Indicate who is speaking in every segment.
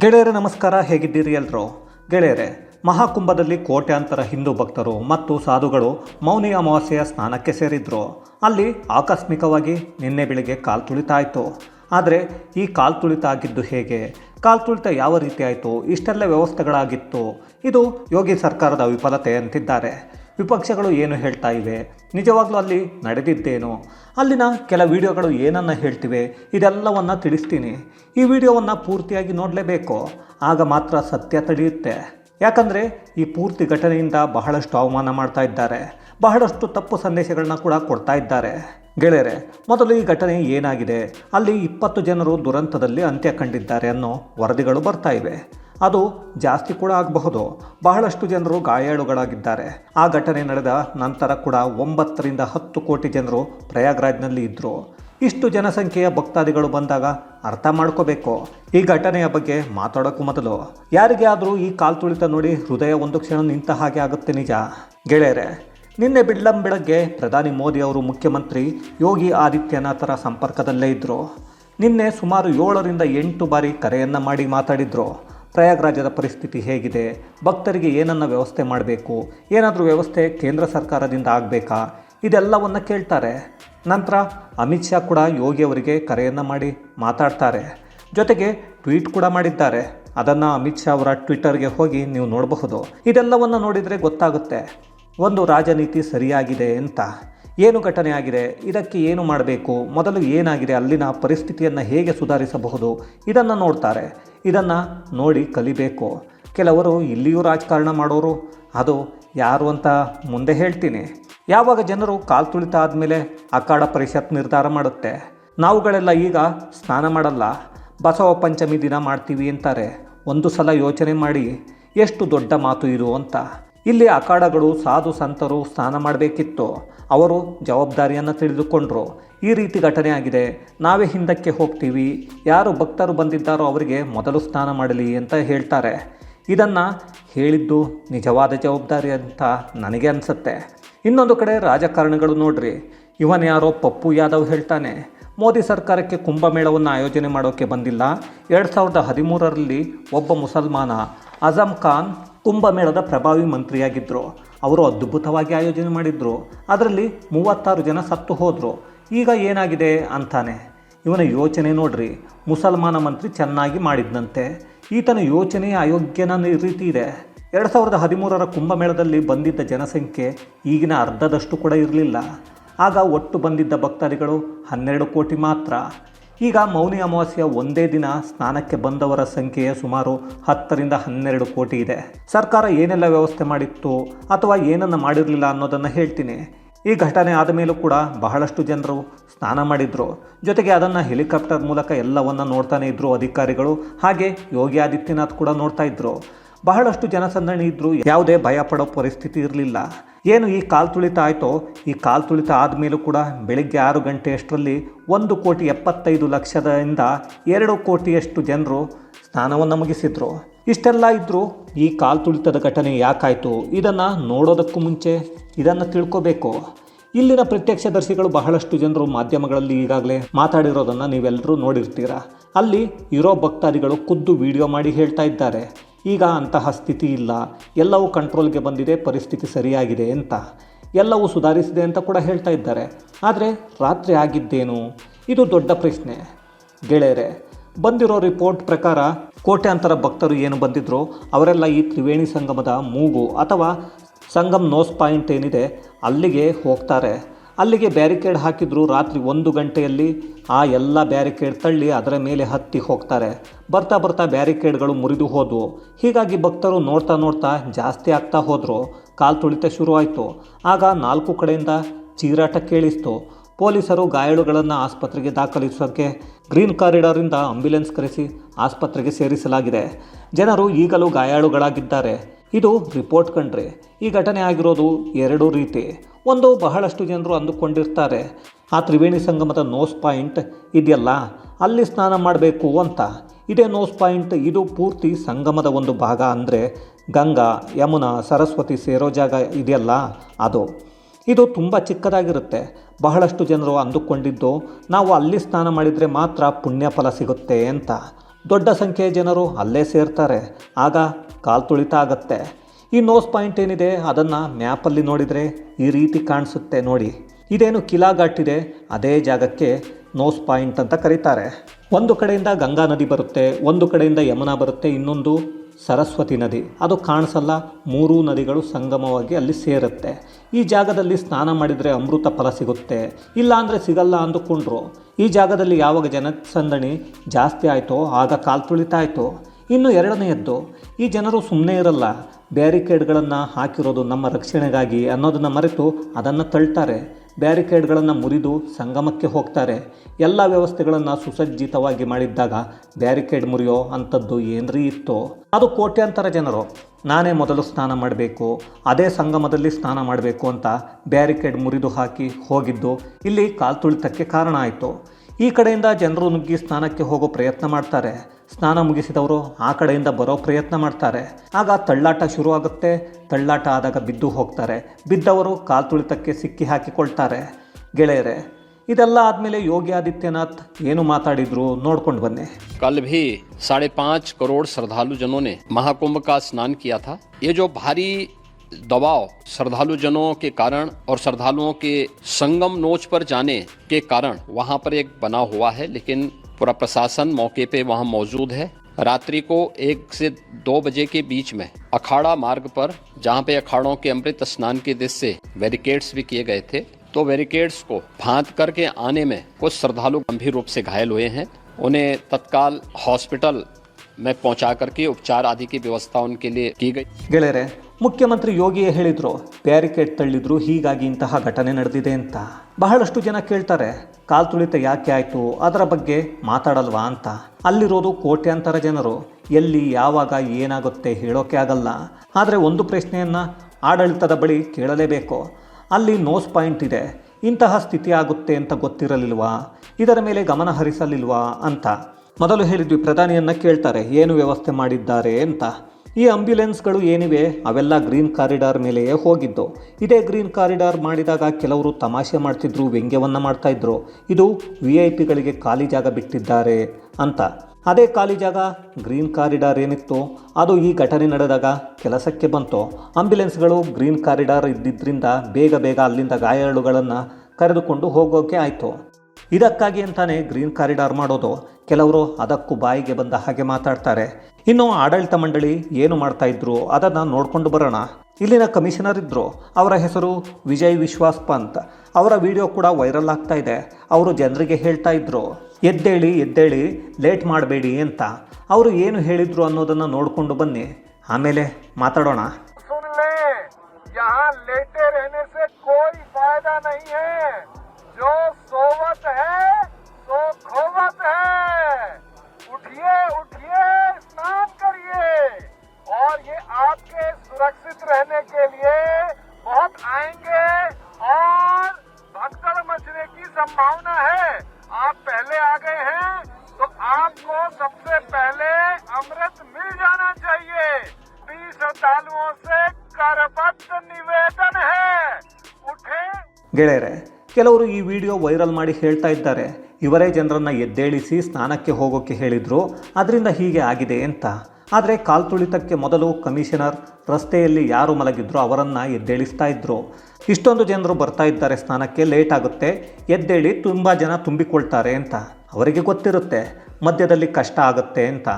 Speaker 1: ಗೆಳೆಯರೆ, ನಮಸ್ಕಾರ. ಹೇಗಿದ್ದೀರಿ ಎಲ್ಲರೂ ಗೆಳೆಯರೆ, ಮಹಾಕುಂಭದಲ್ಲಿ ಕೋಟ್ಯಾಂತರ ಹಿಂದೂ ಭಕ್ತರು ಮತ್ತು ಸಾಧುಗಳು ಮೌನಿ ಅಮಾವಾಸ್ಯೆಯ ಸ್ನಾನಕ್ಕೆ ಸೇರಿದ್ರು. ಅಲ್ಲಿ ಆಕಸ್ಮಿಕವಾಗಿ ನಿನ್ನೆ ಬೆಳಿಗ್ಗೆ ಕಾಲ್ ತುಳಿತ ಆಯಿತು ಆದರೆ ಈ ಕಾಲ್ ತುಳಿತ ಆಗಿದ್ದು ಹೇಗೆ? ಕಾಲ್ ತುಳಿತ ಯಾವ ರೀತಿ ಆಯಿತು? ಇಷ್ಟೆಲ್ಲ ವ್ಯವಸ್ಥೆಗಳಾಗಿತ್ತು. ಇದು ಯೋಗಿ ಸರ್ಕಾರದ ವಿಫಲತೆ ಅಂತಿದ್ದಾರೆ. ವಿಪಕ್ಷಗಳು ಏನು ಹೇಳ್ತಾ ಇವೆ? ನಿಜವಾಗ್ಲೂ ಅಲ್ಲಿ ನಡೆದಿದ್ದೇನು? ಅಲ್ಲಿನ ಕೆಲ ವಿಡಿಯೋಗಳು ಏನನ್ನ ಹೇಳ್ತಿವೆ? ಇದೆಲ್ಲವನ್ನ ತಿಳಿಸ್ತೀನಿ. ಈ ವಿಡಿಯೋವನ್ನು ಪೂರ್ತಿಯಾಗಿ ನೋಡಲೇಬೇಕು. ಆಗ ಮಾತ್ರ ಸತ್ಯ ತಡೆಯುತ್ತೆ ಯಾಕಂದರೆ ಈ ಪೂರ್ತಿ ಘಟನೆಯಿಂದ ಬಹಳಷ್ಟು ಅವಮಾನ ಮಾಡ್ತಾ ಇದ್ದಾರೆ. ಬಹಳಷ್ಟು ತಪ್ಪು ಸಂದೇಶಗಳನ್ನ ಕೂಡ ಕೊಡ್ತಾ ಇದ್ದಾರೆ. ಗೆಳೆಯರೆ, ಮೊದಲು ಈ ಘಟನೆ ಏನಾಗಿದೆ? ಅಲ್ಲಿ ಇಪ್ಪತ್ತು ಜನರು ದುರಂತದಲ್ಲಿ ಅಂತ್ಯ ಕಂಡಿದ್ದಾರೆ ಅನ್ನೋ ವರದಿಗಳು ಬರ್ತಾ ಇವೆ. ಅದು ಜಾಸ್ತಿ ಕೂಡ ಆಗಬಹುದು. ಬಹಳಷ್ಟು ಜನರು ಗಾಯಾಳುಗಳಾಗಿದ್ದಾರೆ. ಆ ಘಟನೆ ನಡೆದ ನಂತರ ಕೂಡ ಒಂಬತ್ತರಿಂದ ಹತ್ತು ಕೋಟಿ ಜನರು ಪ್ರಯಾಗ್ರಾಜ್ನಲ್ಲಿ ಇದ್ದರು ಇಷ್ಟು ಜನಸಂಖ್ಯೆಯ ಭಕ್ತಾದಿಗಳು ಬಂದಾಗ ಅರ್ಥ ಮಾಡ್ಕೋಬೇಕು. ಈ ಘಟನೆಯ ಬಗ್ಗೆ ಮಾತಾಡೋಕ್ಕೂ ಮೊದಲು. ಯಾರಿಗೆ ಆದರೂ ಈ ಕಾಲ್ ತುಳಿತ ನೋಡಿ ಹೃದಯ ಒಂದು ಕ್ಷಣ ನಿಂತ ಹಾಗೆ ಆಗುತ್ತೆ ನಿಜ. ಗೆಳೆಯರೆ, ನಿನ್ನೆ ಬಿಡ್ಲಂ ಬೆಳಗ್ಗೆ ಪ್ರಧಾನಿ ಮೋದಿ ಅವರು ಮುಖ್ಯಮಂತ್ರಿ ಯೋಗಿ ಆದಿತ್ಯನಾಥರ ಸಂಪರ್ಕದಲ್ಲೇ ಇದ್ದರು ನಿನ್ನೆ ಸುಮಾರು ಏಳರಿಂದ ಎಂಟು ಬಾರಿ ಕರೆಯನ್ನು ಮಾಡಿ ಮಾತಾಡಿದ್ರು. ಪ್ರಯಾಗ್ರಾಜದ ಪರಿಸ್ಥಿತಿ ಹೇಗಿದೆ? ಭಕ್ತರಿಗೆ ಏನನ್ನ ವ್ಯವಸ್ಥೆ ಮಾಡಬೇಕು? ಏನಾದರೂ ವ್ಯವಸ್ಥೆ ಕೇಂದ್ರ ಸರ್ಕಾರದಿಂದ ಆಗಬೇಕಾ? ಇದೆಲ್ಲವನ್ನು ಕೇಳ್ತಾರೆ. ನಂತರ ಅಮಿತ್ ಶಾ ಕೂಡ ಯೋಗಿ ಅವರಿಗೆ ಕರೆಯನ್ನು ಮಾಡಿ ಮಾತಾಡ್ತಾರೆ. ಜೊತೆಗೆ ಟ್ವೀಟ್ ಕೂಡ ಮಾಡಿದ್ದಾರೆ. ಅದನ್ನು ಅಮಿತ್ ಶಾ ಅವರ ಟ್ವಿಟರ್ಗೆ ಹೋಗಿ ನೀವು ನೋಡಬಹುದು. ಇದೆಲ್ಲವನ್ನು ನೋಡಿದರೆ ಗೊತ್ತಾಗುತ್ತೆ. ಒಂದು ರಾಜನೀತಿ ಸರಿಯಾಗಿದೆ ಅಂತ. ಏನು ಘಟನೆ ಆಗಿದೆ? ಇದಕ್ಕೆ ಏನು ಮಾಡಬೇಕು? ಮೊದಲು ಏನಾಗಿದೆ? ಅಲ್ಲಿನ ಪರಿಸ್ಥಿತಿಯನ್ನು ಹೇಗೆ ಸುಧಾರಿಸಬಹುದು? ಇದನ್ನು ನೋಡ್ತಾರೆ. ಇದನ್ನು ನೋಡಿ ಕಲಿಬೇಕು. ಕೆಲವರು ಇಲ್ಲಿಯೂ ರಾಜಕಾರಣ ಮಾಡೋರು, ಅದು ಯಾರು ಅಂತ ಮುಂದೆ ಹೇಳ್ತೀನಿ. ಯಾವಾಗ ಜನರು ಕಾಲು ತುಳಿತ ಆದಮೇಲೆ ಅಖಾಡ ಪರಿಷತ್ ನಿರ್ಧಾರ ಮಾಡುತ್ತೆ. ನಾವುಗಳೆಲ್ಲ ಈಗ ಸ್ನಾನ ಮಾಡಲ್ಲ. ಬಸವ ಪಂಚಮಿ ದಿನ ಮಾಡ್ತೀವಿ ಅಂತಾರೆ. ಒಂದು ಸಲ ಯೋಚನೆ ಮಾಡಿ ಎಷ್ಟು ದೊಡ್ಡ ಮಾತು ಇದು ಅಂತ. ಇಲ್ಲಿ ಅಖಾಡಗಳು ಸಾಧು ಸಂತರು ಸ್ನಾನ ಮಾಡಬೇಕಿತ್ತು. ಅವರು ಜವಾಬ್ದಾರಿಯನ್ನು ತಿಳಿದುಕೊಂಡರು. ಈ ರೀತಿ ಘಟನೆ ಆಗಿದೆ. ನಾವೇ ಹಿಂದಕ್ಕೆ ಹೋಗ್ತೀವಿ. ಯಾರು ಭಕ್ತರು ಬಂದಿದ್ದಾರೋ ಅವರಿಗೆ ಮೊದಲು ಸ್ನಾನ ಮಾಡಲಿ ಅಂತ ಹೇಳ್ತಾರೆ. ಇದನ್ನು ಹೇಳಿದ್ದು ನಿಜವಾದ ಜವಾಬ್ದಾರಿ ಅಂತ ನನಗೆ ಅನಿಸುತ್ತೆ. ಇನ್ನೊಂದು ಕಡೆ ರಾಜಕಾರಣಿಗಳು ನೋಡ್ರಿ. ಇವನ್ ಯಾರೋ ಪಪ್ಪು ಯಾದವ್ ಹೇಳ್ತಾನೆ, ಮೋದಿ ಸರ್ಕಾರಕ್ಕೆ ಕುಂಭಮೇಳವನ್ನು ಆಯೋಜನೆ ಮಾಡೋಕ್ಕೆ ಬಂದಿಲ್ಲ. ಎರಡು ಸಾವಿರದ ಹದಿಮೂರರಲ್ಲಿ ಒಬ್ಬ ಮುಸಲ್ಮಾನ ಅಜಮ್ ಖಾನ್ ಕುಂಭಮೇಳದ ಪ್ರಭಾವಿ ಮಂತ್ರಿಯಾಗಿದ್ದರು ಅವರು ಅದ್ಭುತವಾಗಿ ಆಯೋಜನೆ ಮಾಡಿದ್ರು. ಅದರಲ್ಲಿ ಮೂವತ್ತಾರು ಜನ ಸತ್ತು ಹೋದರು. ಈಗ ಏನಾಗಿದೆ ಅಂತಾನೆ. ಇವನ ಯೋಚನೆ ನೋಡ್ರಿ. ಮುಸಲ್ಮಾನ ಮಂತ್ರಿ ಚೆನ್ನಾಗಿ ಮಾಡಿದ್ನಂತೆ. ಈತನ ಯೋಚನೆ ಅಯೋಗ್ಯನ ರೀತಿ ಇದೆ. ಎರಡು ಸಾವಿರದ ಹದಿಮೂರರ ಕುಂಭಮೇಳದಲ್ಲಿ ಬಂದಿದ್ದ ಜನಸಂಖ್ಯೆ ಈಗಿನ ಅರ್ಧದಷ್ಟು ಕೂಡ ಇರಲಿಲ್ಲ. ಆಗ ಒಟ್ಟು ಬಂದಿದ್ದ ಭಕ್ತಾದಿಗಳು ಹನ್ನೆರಡು ಕೋಟಿ ಮಾತ್ರ. ಈಗ ಮೌನಿ ಅಮಾವಾಸ್ಯ ಒಂದೇ ದಿನ ಸ್ನಾನಕ್ಕೆ ಬಂದವರ ಸಂಖ್ಯೆ ಸುಮಾರು ಹತ್ತರಿಂದ ಹನ್ನೆರಡು ಕೋಟಿ ಇದೆ. ಸರ್ಕಾರ ಏನೆಲ್ಲ ವ್ಯವಸ್ಥೆ ಮಾಡಿತ್ತು ಅಥವಾ ಏನನ್ನು ಮಾಡಿರಲಿಲ್ಲ ಅನ್ನೋದನ್ನು ಹೇಳ್ತೀನಿ. ಈ ಘಟನೆ ಆದ ಮೇಲೂ ಕೂಡ ಬಹಳಷ್ಟು ಜನರು ಸ್ನಾನ ಮಾಡಿದ್ರು. ಜೊತೆಗೆ ಅದನ್ನು ಹೆಲಿಕಾಪ್ಟರ್ ಮೂಲಕ ಎಲ್ಲವನ್ನ ನೋಡ್ತಾನೆ ಇದ್ರು ಅಧಿಕಾರಿಗಳು. ಹಾಗೆ ಯೋಗಿ ಆದಿತ್ಯನಾಥ್ ಕೂಡ ನೋಡ್ತಾ ಇದ್ರು. ಬಹಳಷ್ಟು ಜನಸಂದಣಿ ಇದ್ದರೂ ಯಾವುದೇ ಭಯ ಪಡೋ ಪರಿಸ್ಥಿತಿ ಇರಲಿಲ್ಲ. ಏನು ಈ ಕಾಲು ತುಳಿತ ಆಯಿತೋ, ಈ ಕಾಲು ತುಳಿತ ಆದಮೇಲೂ ಕೂಡ ಬೆಳಗ್ಗೆ ಆರು ಗಂಟೆಯಷ್ಟರಲ್ಲಿ ಒಂದು ಕೋಟಿ ಎಪ್ಪತ್ತೈದು ಲಕ್ಷದಿಂದ ಎರಡು ಕೋಟಿಯಷ್ಟು ಜನರು ಸ್ನಾನವನ್ನು ಮುಗಿಸಿದ್ರು. ಇಷ್ಟೆಲ್ಲ ಇದ್ದರೂ ಈ ಕಾಲು ತುಳಿತದ ಘಟನೆ ಯಾಕಾಯಿತು? ಇದನ್ನು ನೋಡೋದಕ್ಕೂ ಮುಂಚೆ ಇದನ್ನು ತಿಳ್ಕೋಬೇಕು. ಇಲ್ಲಿನ ಪ್ರತ್ಯಕ್ಷದರ್ಶಿಗಳು ಬಹಳಷ್ಟು ಜನರು ಮಾಧ್ಯಮಗಳಲ್ಲಿ ಈಗಾಗಲೇ ಮಾತಾಡಿರೋದನ್ನು ನೀವೆಲ್ಲರೂ ನೋಡಿರ್ತೀರ. ಅಲ್ಲಿ ಇರೋ ಭಕ್ತಾದಿಗಳು ಖುದ್ದು ವಿಡಿಯೋ ಮಾಡಿ ಹೇಳ್ತಾ ಇದ್ದಾರೆ. ಈಗ ಅಂತಹ ಸ್ಥಿತಿ ಇಲ್ಲ. ಎಲ್ಲವೂ ಕಂಟ್ರೋಲ್ಗೆ ಬಂದಿದೆ, ಪರಿಸ್ಥಿತಿ ಸರಿಯಾಗಿದೆ ಅಂತ. ಎಲ್ಲವೂ ಸುಧಾರಿಸಿದೆ ಅಂತ ಕೂಡ ಹೇಳ್ತಾ ಇದ್ದಾರೆ. ಆದರೆ ರಾತ್ರಿ ಆಗಿದ್ದೇನು? ಇದು ದೊಡ್ಡ ಪ್ರಶ್ನೆ. ಗೆಳೆಯರೆ, ಬಂದಿರೋ ರಿಪೋರ್ಟ್ ಪ್ರಕಾರ ಕೋಟ್ಯಾಂತರ ಭಕ್ತರು ಏನು ಬಂದಿದ್ರೋ ಅವರೆಲ್ಲ ಈ ತ್ರಿವೇಣಿ ಸಂಗಮದ ಮೂಗು ಅಥವಾ ಸಂಗಮ್ ನೋಸ್ ಪಾಯಿಂಟ್ ಏನಿದೆ ಅಲ್ಲಿಗೆ ಹೋಗ್ತಾರೆ. ಅಲ್ಲಿಗೆ ಬ್ಯಾರಿಕೇಡ್ ಹಾಕಿದ್ರು ರಾತ್ರಿ ಒಂದು ಗಂಟೆಯಲ್ಲಿ ಆ ಎಲ್ಲ ಬ್ಯಾರಿಕೇಡ್ ತಳ್ಳಿ ಅದರ ಮೇಲೆ ಹತ್ತಿ ಹೋಗ್ತಾರೆ. ಬರ್ತಾ ಬರ್ತಾ ಬ್ಯಾರಿಕೇಡ್ಗಳು ಮುರಿದು ಹೋದವು. ಹೀಗಾಗಿ ಭಕ್ತರು ನೋಡ್ತಾ ನೋಡ್ತಾ ಜಾಸ್ತಿ ಆಗ್ತಾ ಹೋದರು. ಕಾಲು ತುಳಿತ ಶುರುವಾಯಿತು. ಆಗ ನಾಲ್ಕು ಕಡೆಯಿಂದ ಚೀರಾಟ ಕೇಳಿಸ್ತು. ಪೊಲೀಸರು ಗಾಯಾಳುಗಳನ್ನು ಆಸ್ಪತ್ರೆಗೆ ದಾಖಲಿಸೋಕ್ಕೆ ಗ್ರೀನ್ ಕಾರಿಡಾರಿಂದ ಆಂಬ್ಯುಲೆನ್ಸ್ ಕರೆಸಿ ಆಸ್ಪತ್ರೆಗೆ ಸೇರಿಸಲಾಗಿದೆ. ಜನರು ಈಗಲೂ ಗಾಯಾಳುಗಳಾಗಿದ್ದಾರೆ. ಇದು ರಿಪೋರ್ಟ್ ಕಂಡ್ರೆ ಈ ಘಟನೆ ಆಗಿರೋದು ಎರಡು ರೀತಿ. ಒಂದು, ಬಹಳಷ್ಟು ಜನರು ಅಂದುಕೊಂಡಿರ್ತಾರೆ, ಆ ತ್ರಿವೇಣಿ ಸಂಗಮದ ನೋಸ್ ಪಾಯಿಂಟ್ ಇದೆಯಲ್ಲ, ಅಲ್ಲಿ ಸ್ನಾನ ಮಾಡಬೇಕು ಅಂತ. ಇದೇ ನೋಸ್ ಪಾಯಿಂಟ್ ಇದು ಪೂರ್ತಿ ಸಂಗಮದ ಒಂದು ಭಾಗ ಅಂದರೆ ಗಂಗಾ, ಯಮುನಾ, ಸರಸ್ವತಿ ಸೇರೋ ಜಾಗ ಇದೆಯಲ್ಲ ಅದು. ಇದು ತುಂಬ ಚಿಕ್ಕದಾಗಿರುತ್ತೆ, ಬಹಳಷ್ಟು ಜನರು ಅಂದುಕೊಂಡಿದ್ದು, ನಾವು ಅಲ್ಲಿ ಸ್ನಾನ ಮಾಡಿದರೆ ಮಾತ್ರ ಪುಣ್ಯ ಫಲ ಸಿಗುತ್ತೆ ಅಂತ. ದೊಡ್ಡ ಸಂಖ್ಯೆಯ ಜನರು ಅಲ್ಲೇ ಸೇರ್ತಾರೆ. ಆಗ ಕಾಲು ತುಳಿತ ಆಗತ್ತೆ. ಈ ನೋಸ್ ಪಾಯಿಂಟ್ ಏನಿದೆ ಅದನ್ನು ಮ್ಯಾಪಲ್ಲಿ ನೋಡಿದರೆ ಈ ರೀತಿ ಕಾಣಿಸುತ್ತೆ ನೋಡಿ. ಇದೇನು ಕಿಲಾ ಘಾಟ್ ಇದೆ ಅದೇ ಜಾಗಕ್ಕೆ ನೋಸ್ ಪಾಯಿಂಟ್ ಅಂತ ಕರೀತಾರೆ. ಒಂದು ಕಡೆಯಿಂದ ಗಂಗಾ ನದಿ ಬರುತ್ತೆ, ಒಂದು ಕಡೆಯಿಂದ ಯಮುನಾ ಬರುತ್ತೆ, ಇನ್ನೊಂದು ಸರಸ್ವತಿ ನದಿ. ಅದು ಕಾಣಿಸಲ್ಲ, ಮೂರೂ ನದಿಗಳು ಸಂಗಮವಾಗಿ ಅಲ್ಲಿ ಸೇರುತ್ತೆ. ಈ ಜಾಗದಲ್ಲಿ ಸ್ನಾನ ಮಾಡಿದರೆ ಅಮೃತ ಫಲ ಸಿಗುತ್ತೆ. ಇಲ್ಲ ಅಂದರೆ ಸಿಗಲ್ಲ ಅಂದುಕೊಂಡ್ರು. ಈ ಜಾಗದಲ್ಲಿ ಯಾವಾಗ ಜನಸಂದಣಿ ಜಾಸ್ತಿ ಆಯಿತೋ, ಆಗ ಕಾಲು ತುಳಿತಾಯಿತು. ಇನ್ನು ಎರಡನೆಯದ್ದು, ಈ ಜನರು ಸುಮ್ಮನೆ ಇರಲ್ಲ. ಬ್ಯಾರಿಕೇಡ್ಗಳನ್ನು ಹಾಕಿರೋದು ನಮ್ಮ ರಕ್ಷಣೆಗಾಗಿ ಅನ್ನೋದನ್ನು ಮರೆತು ಅದನ್ನು ತಳ್ತಾರೆ. ಬ್ಯಾರಿಕೇಡ್ಗಳನ್ನು ಮುರಿದು ಸಂಗಮಕ್ಕೆ ಹೋಗ್ತಾರೆ. ಎಲ್ಲ ವ್ಯವಸ್ಥೆಗಳನ್ನು ಸುಸಜ್ಜಿತವಾಗಿ ಮಾಡಿದ್ದಾಗ ಬ್ಯಾರಿಕೇಡ್ ಮುರಿಯೋ ಅಂಥದ್ದು ಏನ್ರಿ ಇತ್ತು? ಅದು ಕೋಟ್ಯಾಂತರ ಜನರು, ನಾನೇ ಮೊದಲು ಸ್ನಾನ ಮಾಡಬೇಕು, ಅದೇ ಸಂಗಮದಲ್ಲಿ ಸ್ನಾನ ಮಾಡಬೇಕು ಅಂತ ಬ್ಯಾರಿಕೇಡ್ ಮುರಿದು ಹಾಕಿ ಹೋಗಿದ್ದು ಇಲ್ಲಿ ಕಾಲ್ ತುಳಿತಕ್ಕೆ ಕಾರಣ ಆಯಿತು. ಈ ಕಡೆಯಿಂದ ಜನರು ನುಗ್ಗಿ ಸ್ನಾನಕ್ಕೆ ಹೋಗೋ ಪ್ರಯತ್ನ ಮಾಡ್ತಾರೆ. ಸ್ನಾನ ಮುಗಿಸಿದವರು ಆ ಕಡೆಯಿಂದ ಬರೋ ಪ್ರಯತ್ನ ಮಾಡ್ತಾರೆ ಆಗ ತಳ್ಳಾಟ ಶುರುವಾಗುತ್ತೆ ತಳ್ಳಾಟ ಆದಾಗ ಬಿದ್ದು ಹೋಗ್ತಾರೆ ಬಿದ್ದವರು ಕಾಲ್ ತುಳಿತಕ್ಕೆ ಸಿಕ್ಕಿ ಹಾಕಿಕೊಳ್ತಾರೆ ಗೆಳೆಯರೆ ಇದೆಲ್ಲ ಆದಮೇಲೆ ಯೋಗಿ ಆದಿತ್ಯನಾಥ್ ಏನು ಮಾತಾಡಿದ್ರು ನೋಡ್ಕೊಂಡು ಬನ್ನಿ
Speaker 2: कल भी साढ़े पाँच करोड़ श्रद्धालु जनों ने महाकुंभ का स्नान किया था ये जो भारी दबाव श्रद्धालु जनों के कारण और श्रद्धालुओं के संगम नोच पर जाने के कारण वहां पर एक बना हुआ है लेकिन पूरा प्रशासन मौके पे वहाँ मौजूद है। रात्रि को एक से दो बजे के बीच में अखाड़ा मार्ग पर, जहाँ पे अखाड़ों के अमृत स्नान के दिश से बैरिकेड्स भी किए गए थे तो बैरिकेड्स को फाँत करके आने में कुछ श्रद्धालु गंभीर रूप से घायल हुए हैं। उन्हें तत्काल हॉस्पिटल में पहुँचा करके उपचार आदि की व्यवस्था उनके लिए की गई।
Speaker 1: गले रहे। ಮುಖ್ಯಮಂತ್ರಿ ಯೋಗಿಯೇ ಹೇಳಿದ್ರು, ಬ್ಯಾರಿಕೇಡ್ ತಳ್ಳಿದ್ರು, ಹೀಗಾಗಿ ಇಂತಹ ಘಟನೆ ನಡೆದಿದೆ ಅಂತ. ಬಹಳಷ್ಟು ಜನ ಕೇಳ್ತಾರೆ, ಕಾಲ್ ತುಳಿತ ಯಾಕೆ ಆಯಿತು, ಅದರ ಬಗ್ಗೆ ಮಾತಾಡಲ್ವಾ ಅಂತ. ಅಲ್ಲಿರೋದು ಕೋಟ್ಯಾಂತರ ಜನರು, ಎಲ್ಲಿ, ಯಾವಾಗ, ಏನಾಗುತ್ತೆ ಹೇಳೋಕೆ ಆಗಲ್ಲ. ಆದರೆ ಒಂದು ಪ್ರಶ್ನೆಯನ್ನು ಆಡಳಿತದ ಬಳಿ ಕೇಳಲೇಬೇಕು. ಅಲ್ಲಿ ನೋಸ್ ಪಾಯಿಂಟ್ ಇದೆ, ಇಂತಹ ಸ್ಥಿತಿ ಆಗುತ್ತೆ ಅಂತ ಗೊತ್ತಿರಲಿಲ್ವಾ, ಇದರ ಮೇಲೆ ಗಮನ ಹರಿಸಲಿಲ್ವಾ ಅಂತ. ಮೊದಲು ಹೇಳಿದ್ವಿ, ಪ್ರಧಾನಿಯನ್ನ ಕೇಳ್ತಾರೆ, ಏನು ವ್ಯವಸ್ಥೆ ಮಾಡಿದ್ದಾರೆ ಅಂತ. ಈ ಆಂಬ್ಯುಲೆನ್ಸ್ಗಳು ಏನಿವೆ ಅವೆಲ್ಲ ಗ್ರೀನ್ ಕಾರಿಡಾರ್ ಮೇಲೆಯೇ ಹೋಗಿದ್ದು. ಇದೇ ಗ್ರೀನ್ ಕಾರಿಡಾರ್ ಮಾಡಿದಾಗ ಕೆಲವರು ತಮಾಷೆ ಮಾಡ್ತಿದ್ರು, ವ್ಯಂಗ್ಯವನ್ನು ಮಾಡ್ತಾ ಇದ್ರು. ಇದು ವಿ ಐ ಪಿಗಳಿಗೆ ಖಾಲಿ ಜಾಗ ಬಿಟ್ಟಿದ್ದಾರೆ ಅಂತ. ಅದೇ ಖಾಲಿ ಜಾಗ ಗ್ರೀನ್ ಕಾರಿಡಾರ್ ಏನಿತ್ತು, ಅದು ಈ ಘಟನೆ ನಡೆದಾಗ ಕೆಲಸಕ್ಕೆ ಬಂತು. ಆಂಬ್ಯುಲೆನ್ಸ್ಗಳು ಗ್ರೀನ್ ಕಾರಿಡಾರ್ ಇದ್ದಿದ್ದರಿಂದ ಬೇಗ ಬೇಗ ಅಲ್ಲಿಂದ ಗಾಯಾಳುಗಳನ್ನು ಕರೆದುಕೊಂಡು ಹೋಗೋಕೆ ಆಯಿತು. ಇದಕ್ಕಾಗಿ ಅಂತಾನೆ ಗ್ರೀನ್ ಕಾರಿಡಾರ್ ಮಾಡೋದು. ಕೆಲವರು ಅದಕ್ಕೂ ಬಾಯಿಗೆ ಬಂದ ಹಾಗೆ ಮಾತಾಡ್ತಾರೆ. ಇನ್ನು ಆಡಳಿತ ಮಂಡಳಿ ಏನು ಮಾಡ್ತಾ ಇದ್ರು ಅದನ್ನು ನೋಡಿಕೊಂಡು ಬರೋಣ. ಇಲ್ಲಿನ ಕಮಿಷನರ್ ಇದ್ದರು ಅವರ ಹೆಸರು ವಿಜಯ್ ವಿಶ್ವಾಸ್ ಪಂತ್. ಅವರ ವಿಡಿಯೋ ಕೂಡ ವೈರಲ್ ಆಗ್ತಾ ಇದೆ. ಅವರು ಜನರಿಗೆ ಹೇಳ್ತಾ ಇದ್ರು, ಎದ್ದೇಳಿ ಎದ್ದೇಳಿ, ಲೇಟ್ ಮಾಡಬೇಡಿ ಅಂತ. ಅವರು ಏನು ಹೇಳಿದ್ರು ಅನ್ನೋದನ್ನು ನೋಡಿಕೊಂಡು ಬನ್ನಿ. ಆಮೇಲೆ ಮಾತಾಡೋಣ.
Speaker 3: आपके सुरक्षित रहने के लिए बहुत आएंगे और भगदड़ मचने की संभावना है आप पहले आ गए हैं तो आपको सबसे पहले अमृत मिल जाना चाहिए भी श्रद्धालुओं से करबद्ध निवेदन है उठे
Speaker 1: ಗೆಳೆಯರೆ ಕೆಲವರು ಈ ವಿಡಿಯೋ ವೈರಲ್ ಮಾಡಿ ಹೇಳ್ತಾ ಇದ್ದಾರೆ ಇವರೇ ಜನರನ್ನು ಎದ್ದೇಳಿಸಿ ಸ್ನಾನಕ್ಕೆ ಹೋಗೋಕ್ಕೆ ಹೇಳಿದ್ರು ಅದರಿಂದ ಹೀಗೆ ಆಗಿದೆ ಅಂತ ಆದರೆ ಕಾಲ್ ತುಳಿತಕ್ಕೆ ಮೊದಲು ಕಮಿಷನರ್ ರಸ್ತೆಯಲ್ಲಿ ಯಾರು ಮಲಗಿದ್ರು ಅವರನ್ನು ಎದ್ದೇಳಿಸ್ತಾ ಇದ್ರು. ಇಷ್ಟೊಂದು ಜನರು ಬರ್ತಾ ಇದ್ದಾರೆ, ಸ್ನಾನಕ್ಕೆ ಲೇಟ್ ಆಗುತ್ತೆ. ಎದ್ದೇಳಿ ತುಂಬ ಜನ ತುಂಬಿಕೊಳ್ತಾರೆ ಅಂತ ಅವರಿಗೆ ಗೊತ್ತಿರುತ್ತೆ. ಮಧ್ಯದಲ್ಲಿ ಕಷ್ಟ ಆಗುತ್ತೆ ಅಂತ.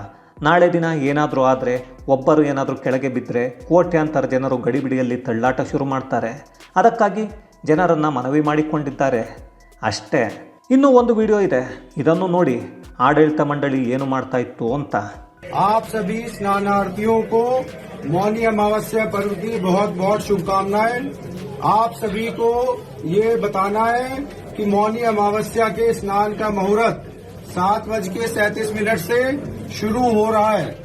Speaker 1: ನಾಳೆ ದಿನ ಏನಾದರೂ ಆದರೆ ಒಬ್ಬರು ಏನಾದರೂ ಕೆಳಗೆ ಬಿದ್ದರೆ ಕೋಟ್ಯಾಂತರ ಜನರು ಗಡಿಬಿಡಿಯಲ್ಲಿ ತಳ್ಳಾಟ ಶುರು ಮಾಡ್ತಾರೆ. ಅದಕ್ಕಾಗಿ ಜನರನ್ನು ಮನವಿ ಮಾಡಿಕೊಂಡಿದ್ದಾರೆ. ಅಷ್ಟೇ. ಇನ್ನೂ ಒಂದು ವಿಡಿಯೋ ಇದೆ. ಇದನ್ನು ನೋಡಿ ಆಡಳಿತ ಮಂಡಳಿ ಏನು ಮಾಡ್ತಾ ಇತ್ತು ಅಂತ
Speaker 4: आप सभी स्नानार्थियों को मौनी अमावस्या पर्व की बहुत बहुत शुभकामनाएँ। आप सभी को ये बताना है कि मौनी अमावस्या के स्नान का मुहूर्त सात बज के सैतीस मिनट से शुरू हो रहा है।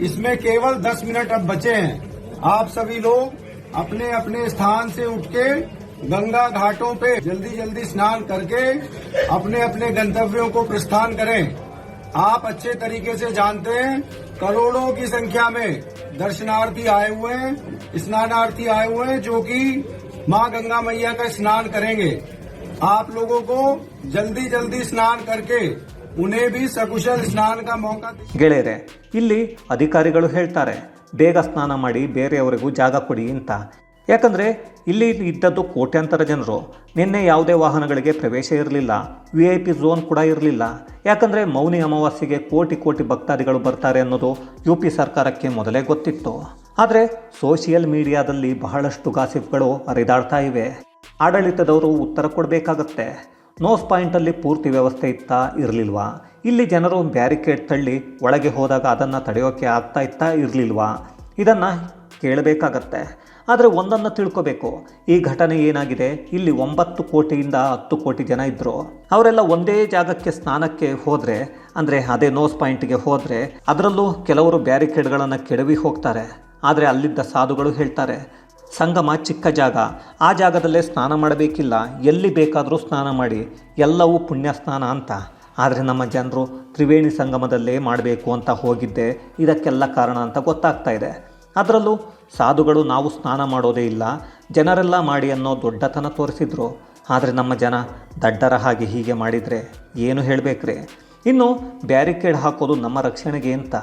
Speaker 4: इसमें केवल दस मिनट अब बचे हैं। आप सभी लोग अपने अपने स्थान से उठ के गंगा घाटों पे जल्दी जल्दी स्नान करके अपने अपने गंतव्यों को प्रस्थान करें। आप अच्छे तरीके से जानते हैं करोड़ों की संख्या में दर्शनार्थी आए हुए हैं स्नानार्थी आए हुए हैं जो कि मां गंगा मैया का स्नान करेंगे आप लोगों को जल्दी जल्दी स्नान करके उन्हें भी सकुशल स्नान का मौका दे
Speaker 1: ಗೆಳೆಯರೆ ಇಲ್ಲಿ ಅಧಿಕಾರಿಗಳು ಹೇಳ್ತಾರೆ ಬೇಗ ಸ್ನಾನ ಮಾಡಿ ಬೇರೆಯವರಿಗೂ ಜಾಗ ಕೊಡಿ ಅಂತ ಯಾಕಂದರೆ ಇಲ್ಲಿ ಇದ್ದದ್ದು ಕೋಟ್ಯಾಂತರ ಜನರು. ನಿನ್ನೆ ಯಾವುದೇ ವಾಹನಗಳಿಗೆ ಪ್ರವೇಶ ಇರಲಿಲ್ಲ. ವಿ ಐ ಪಿ ಝೋನ್ ಕೂಡ ಇರಲಿಲ್ಲ. ಯಾಕಂದರೆ ಮೌನಿ ಅಮಾವಾಸ್ಯೆಗೆ ಕೋಟಿ ಕೋಟಿ ಭಕ್ತಾದಿಗಳು ಬರ್ತಾರೆ ಅನ್ನೋದು ಯು ಪಿ ಸರ್ಕಾರಕ್ಕೆ ಮೊದಲೇ ಗೊತ್ತಿತ್ತು. ಆದರೆ ಸೋಷಿಯಲ್ ಮೀಡಿಯಾದಲ್ಲಿ ಬಹಳಷ್ಟು ಗಾಸಿಪ್ಗಳು ಹರಿದಾಡ್ತಾ ಇವೆ. ಆಡಳಿತದವರು ಉತ್ತರ ಕೊಡಬೇಕಾಗತ್ತೆ. ನೋಸ್ ಪಾಯಿಂಟಲ್ಲಿ ಪೂರ್ತಿ ವ್ಯವಸ್ಥೆ ಇತ್ತಾ, ಇರಲಿಲ್ವಾ? ಇಲ್ಲಿ ಜನರು ಬ್ಯಾರಿಕೇಡ್ ತಳ್ಳಿ ಒಳಗೆ ಹೋದಾಗ ಅದನ್ನು ತಡೆಯೋಕೆ ಆಗ್ತಾ ಇತ್ತಾ, ಇರಲಿಲ್ವಾ? ಇದನ್ನು ಕೇಳಬೇಕಾಗತ್ತೆ. ಆದರೆ ಒಂದನ್ನು ತಿಳ್ಕೋಬೇಕು. ಈ ಘಟನೆ ಏನಾಗಿದೆ? ಇಲ್ಲಿ ಒಂಬತ್ತು ಕೋಟಿಯಿಂದ ಹತ್ತು ಕೋಟಿ ಜನ ಇದ್ದರು ಅವರೆಲ್ಲ ಒಂದೇ ಜಾಗಕ್ಕೆ, ಸ್ನಾನಕ್ಕೆ ಹೋದರೆ, ಅಂದರೆ ಅದೇ ನೋಸ್ ಪಾಯಿಂಟ್ಗೆ ಹೋದರೆ, ಅದರಲ್ಲೂ ಕೆಲವರು ಬ್ಯಾರಿಕೇಡ್ಗಳನ್ನು ಕೆಡವಿ ಹೋಗ್ತಾರೆ. ಆದರೆ ಅಲ್ಲಿದ್ದ ಸಾಧುಗಳು ಹೇಳ್ತಾರೆ, ಸಂಗಮ ಚಿಕ್ಕ ಜಾಗ. ಆ ಜಾಗದಲ್ಲೇ ಸ್ನಾನ ಮಾಡಬೇಕಿಲ್ಲ. ಎಲ್ಲಿ ಬೇಕಾದರೂ ಸ್ನಾನ ಮಾಡಿ. ಎಲ್ಲವೂ ಪುಣ್ಯ ಸ್ನಾನ ಅಂತ. ಆದರೆ ನಮ್ಮ ಜನರು ತ್ರಿವೇಣಿ ಸಂಗಮದಲ್ಲೇ ಮಾಡಬೇಕು ಅಂತ ಹೋಗಿದ್ದೆ. ಇದಕ್ಕೆಲ್ಲ ಕಾರಣ ಅಂತ ಗೊತ್ತಾಗ್ತಾ ಇದೆ. ಅದರಲ್ಲೂ ಸಾಧುಗಳು ನಾವು ಸ್ನಾನ ಮಾಡೋದೇ ಇಲ್ಲ. ಜನರೆಲ್ಲ ಮಾಡಿ ಅನ್ನೋ ದೊಡ್ಡತನ ತೋರಿಸಿದ್ರು. ಆದರೆ ನಮ್ಮ ಜನ ದಡ್ಡರ ಹಾಗೆ ಹೀಗೆ ಮಾಡಿದರೆ ಏನು ಹೇಳಬೇಕ್ರೆ? ಇನ್ನು ಬ್ಯಾರಿಕೇಡ್ ಹಾಕೋದು ನಮ್ಮ ರಕ್ಷಣೆಗೆ ಅಂತ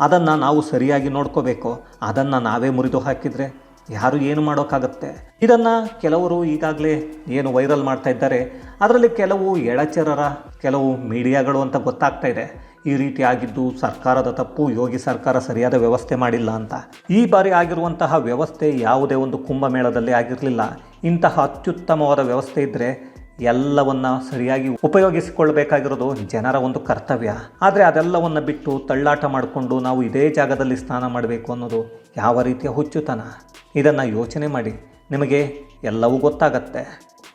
Speaker 1: ಅದನ್ನು ನಾವು ಸರಿಯಾಗಿ ನೋಡ್ಕೋಬೇಕು. ಅದನ್ನು ನಾವೇ ಮುರಿದು ಹಾಕಿದರೆ ಯಾರು ಏನು ಮಾಡೋಕ್ಕಾಗತ್ತೆ? ಇದನ್ನು ಕೆಲವರು ಈಗಾಗಲೇ ಏನು ವೈರಲ್ ಮಾಡ್ತಾ ಇದ್ದಾರೆ. ಅದರಲ್ಲಿ ಕೆಲವು ಎಳಚರರ ಕೆಲವು ಮೀಡಿಯಾಗಳು ಅಂತ ಗೊತ್ತಾಗ್ತಾ ಇದೆ. ಈ ರೀತಿ ಆಗಿದ್ದು ಸರ್ಕಾರದ ತಪ್ಪು, ಯೋಗಿ ಸರ್ಕಾರ ಸರಿಯಾದ ವ್ಯವಸ್ಥೆ ಮಾಡಿಲ್ಲ ಅಂತ. ಈ ಬಾರಿ ಆಗಿರುವಂತಹ ವ್ಯವಸ್ಥೆ ಯಾವುದೇ ಒಂದು ಕುಂಭಮೇಳದಲ್ಲಿ ಆಗಿರಲಿಲ್ಲ. ಇಂತಹ ಅತ್ಯುತ್ತಮವಾದ ವ್ಯವಸ್ಥೆ ಇದ್ದರೆ ಎಲ್ಲವನ್ನ ಸರಿಯಾಗಿ ಉಪಯೋಗಿಸಿಕೊಳ್ಬೇಕಾಗಿರೋದು ಜನರ ಒಂದು ಕರ್ತವ್ಯ. ಆದರೆ ಅದೆಲ್ಲವನ್ನು ಬಿಟ್ಟು ತಳ್ಳಾಟ ಮಾಡಿಕೊಂಡು ನಾವು ಇದೇ ಜಾಗದಲ್ಲಿ ಸ್ನಾನ ಮಾಡಬೇಕು ಅನ್ನೋದು ಯಾವ ರೀತಿಯ ಹುಚ್ಚುತನ? ಇದನ್ನು ಯೋಚನೆ ಮಾಡಿ. ನಿಮಗೆ ಎಲ್ಲವೂ ಗೊತ್ತಾಗತ್ತೆ.